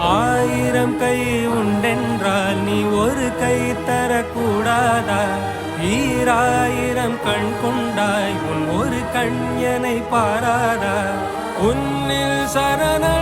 ஆயிரம் கை உண்டென்றால் நீ ஒரு கை தரக்கூடாதா? ஈராயிரம் கண் கொண்டாய் உன் ஒரு கண் என்னை பாராதா? உன்னில் சரண